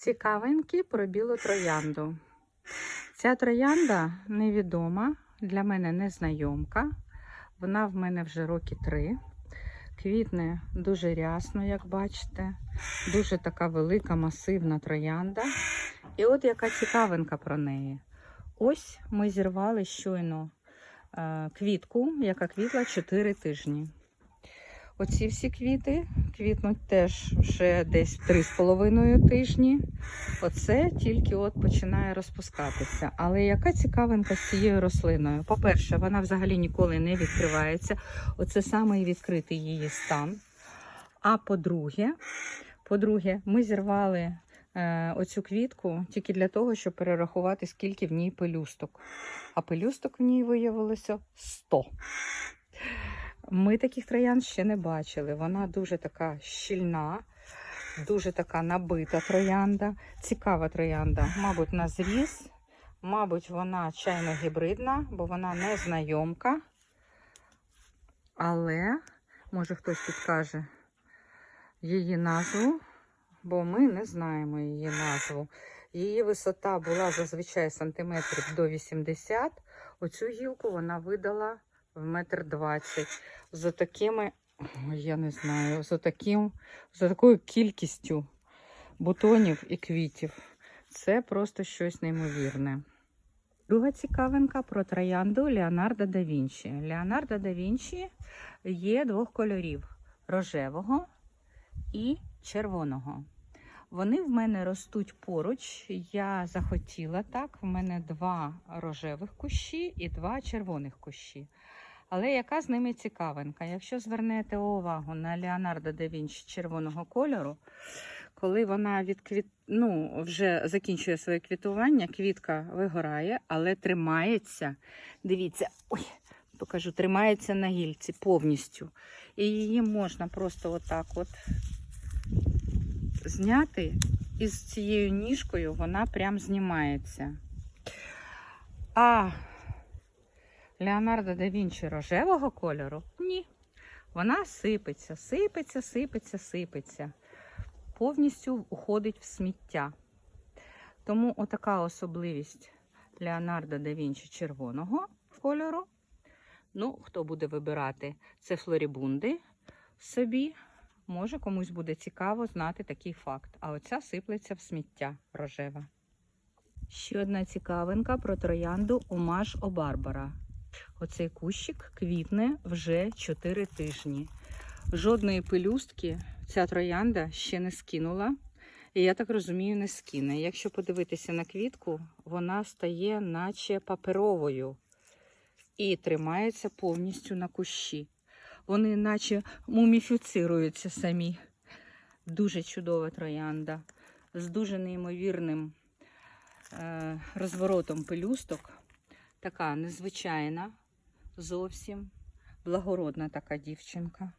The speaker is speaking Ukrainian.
Цікавинки про білу троянду. Ця троянда невідома, для мене незнайомка. Вона в мене вже роки три. Квітне дуже рясно, як бачите. Дуже така велика, масивна троянда. І от яка цікавинка про неї. Ось ми зірвали щойно е, квітку, яка квітла 4 тижні. Оці всі квіти квітнуть теж вже десь 3,5 тижні. Оце тільки от починає розпускатися. Але яка цікавинка з цією рослиною? По-перше, вона взагалі ніколи не відкривається. Оце саме відкритий її стан. А по-друге, по-друге, ми зірвали е, оцю квітку тільки для того, щоб перерахувати, скільки в ній пелюсток. А пелюсток в ній виявилося 100. Ми таких троян ще не бачили. Вона дуже така щільна, дуже така набита троянда, цікава троянда. Мабуть, на зріз. Мабуть, вона чайно гібридна, бо вона не знайомка. Але, може, хтось підкаже її назву, бо ми не знаємо її назву. Її висота була зазвичай сантиметрів до 80. Оцю гілку вона видала в метр двадцять. За такими, я не знаю, за таким, за такою кількістю бутонів і квітів. Це просто щось неймовірне. Друга цікавинка про троянду Леонардо да Вінчі. Леонардо да Вінчі є двох кольорів: рожевого і червоного. Вони в мене ростуть поруч. Я захотіла так. В мене два рожевих кущі і два червоних кущі. Але яка з ними цікавинка? Якщо звернете увагу на Леонардо да Вінчі червоного кольору, коли вона відквіт... ну, вже закінчує своє квітування, квітка вигорає, але тримається. Дивіться, ой, покажу, тримається на гільці повністю. І її можна просто отак от зняти, і з цією ніжкою вона прям знімається. А Леонардо да Вінчі рожевого кольору? Ні. Вона сипеться, сипеться, сипеться, сипеться. Повністю уходить в сміття. Тому отака особливість Леонардо да Вінчі червоного кольору. Ну, хто буде вибирати, це флорібунди собі. Може, комусь буде цікаво знати такий факт. А оця сиплеться в сміття рожева. Ще одна цікавинка про троянду Омаш Обарбара. Оцей кущик квітне вже 4 тижні. Жодної пелюстки ця троянда ще не скинула. І я так розумію, не скине. Якщо подивитися на квітку, вона стає наче паперовою і тримається повністю на кущі. Вони наче муміфіцируються самі. Дуже чудова троянда з дуже неймовірним е, розворотом пелюсток. Така незвичайна, зовсім благородна така дівчинка.